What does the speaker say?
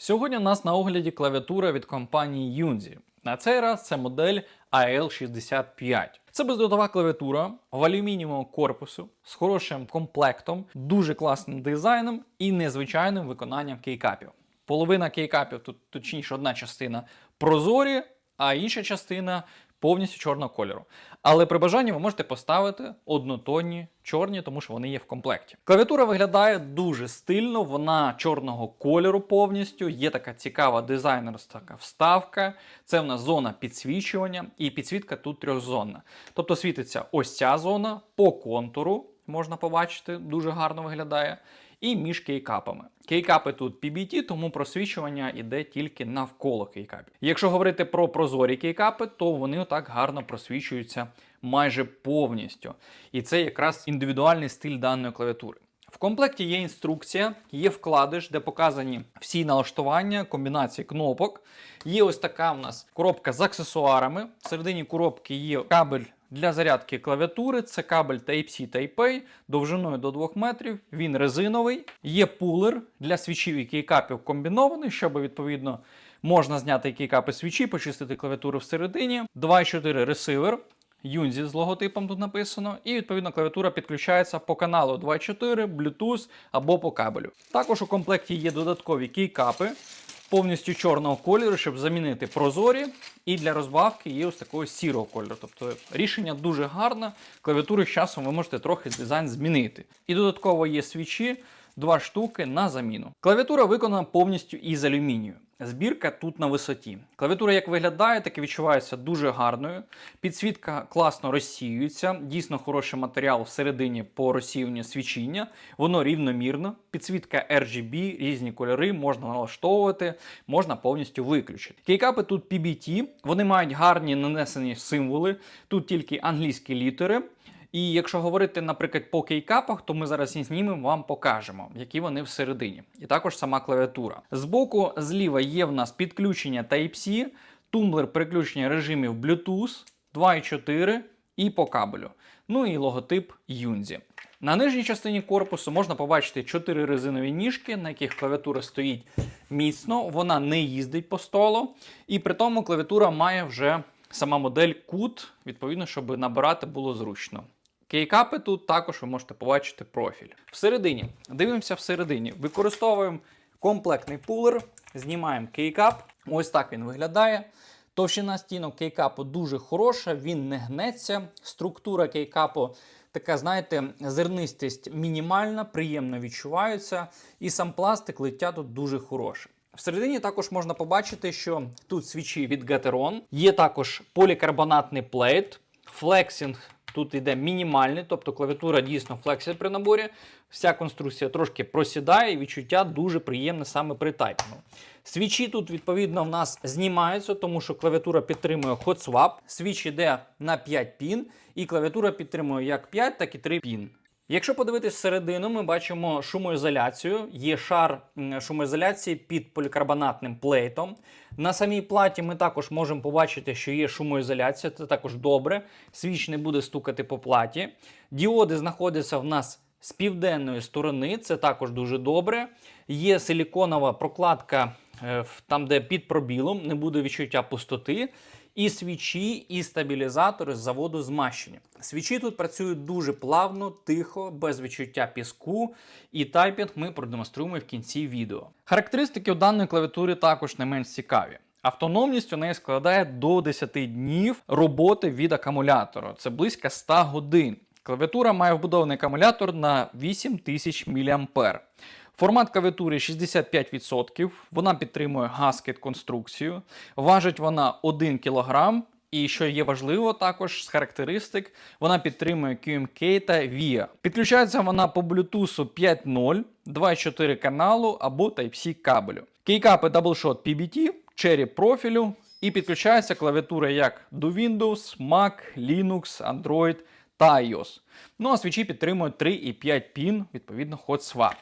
Сьогодні у нас на огляді клавіатура від компанії Yunzi. На цей раз це модель AL65. Це бездротова клавіатура в алюмінієвому корпусу з хорошим комплектом, дуже класним дизайном і незвичайним виконанням кейкапів. Половина кейкапів, тут точніше одна частина прозорі, а інша частина повністю чорного кольору. Але при бажанні ви можете поставити однотонні чорні, тому що вони є в комплекті. Клавіатура виглядає дуже стильно, вона чорного кольору повністю. Є така цікава дизайнерська вставка. Це в нас зона підсвічування, і підсвітка тут трьохзонна. Тобто світиться ось ця зона по контуру, можна побачити, дуже гарно виглядає. І між кейкапами. Кейкапи тут PBT, тому просвічування йде тільки навколо кейкапів. Якщо говорити про прозорі кейкапи, то вони отак гарно просвічуються майже повністю. І це якраз індивідуальний стиль даної клавіатури. В комплекті є інструкція, є вкладиш, де показані всі налаштування, комбінації кнопок. Є ось така в нас коробка з аксесуарами. Всередині коробки є кабель для зарядки клавіатури. Це кабель Type-C Type-A довжиною до 2 метрів. Він резиновий. Є пулер для свічів і кейкапів комбінований, щоб відповідно можна зняти кейкапи свічі, почистити клавіатуру всередині. 2,4 ресивер. Юнзі з логотипом тут написано, і відповідно клавіатура підключається по каналу 2.4, Bluetooth або по кабелю. Також у комплекті є додаткові кейкапи повністю чорного кольору, щоб замінити прозорі. І для розбавки є ось такого сірого кольору. Тобто рішення дуже гарне. Клавіатури з часом ви можете трохи дизайн змінити. І додатково є свічі. Два штуки на заміну. Клавіатура виконана повністю із алюмінію. Збірка тут на висоті. Клавіатура, як виглядає, так і відчувається дуже гарною. Підсвітка класно розсіюється, дійсно хороший матеріал всередині по розсіюванню свічіння. Воно рівномірно. Підсвітка RGB, різні кольори можна налаштовувати, можна повністю виключити. Кейкапи тут PBT, вони мають гарні нанесені символи. Тут тільки англійські літери. І якщо говорити, наприклад, по кейкапах, то ми зараз їх знімемо, вам покажемо, які вони всередині. І також сама клавіатура. Збоку зліва є в нас підключення Type-C, тумблер переключення режимів Bluetooth 2.4 і по кабелю. Ну і логотип Yunzi. На нижній частині корпусу можна побачити 4 резинові ніжки, на яких клавіатура стоїть міцно, вона не їздить по столу. І при тому клавіатура має вже сама модель кут, відповідно, щоб набирати було зручно. Кейкапи тут також ви можете побачити профіль. Всередині, дивимося всередині. Використовуємо комплектний пулер, знімаємо кейкап. Ось так він виглядає. Товщина стінок кейкапу дуже хороша, він не гнеться. Структура кейкапу така, знаєте, зернистість мінімальна, приємно відчувається. І сам пластик лиття тут дуже хороше. Всередині також можна побачити, що тут свічі від Gateron, є також полікарбонатний плейт, флексінг тут йде мінімальний, тобто клавіатура дійсно флексить при наборі. Вся конструкція трошки просідає, і відчуття дуже приємне саме при тайпінгу. Свічі тут, відповідно, в нас знімаються, тому що клавіатура підтримує hot swap. Свіч йде на 5 пін, і клавіатура підтримує як 5, так і 3 пін. Якщо подивитись всередину, ми бачимо шумоізоляцію. Є шар шумоізоляції під полікарбонатним плейтом. На самій платі ми також можемо побачити, що є шумоізоляція, це також добре. Свіч не буде стукати по платі. Діоди знаходяться в нас з південної сторони, це також дуже добре. Є силіконова прокладка е, там, де під пробілом, не буде відчуття пустоти. І свічі, і стабілізатори з заводу змащені. Свічі тут працюють дуже плавно, тихо, без відчуття піску, і тайпінг ми продемонструємо в кінці відео. Характеристики у даної клавіатури також не менш цікаві. Автономність у неї складає до 10 днів роботи від акумулятора. Це близько 100 годин. Клавіатура має вбудований акумулятор на 8000 мА. Формат клавіатури 65%. Вона підтримує гаскет конструкцію. Важить вона 1 кг. І що є важливо також з характеристик, вона підтримує QMK та VIA. Підключається вона по Bluetooth 5.0, 2.4 каналу або Type-C кабелю. Кейкапи DoubleShot PBT, Cherry профілю і підключається клавіатура як до Windows, Mac, Linux, Android та iOS. Ну а свічі підтримують 3,5 пін, відповідно, hot swap.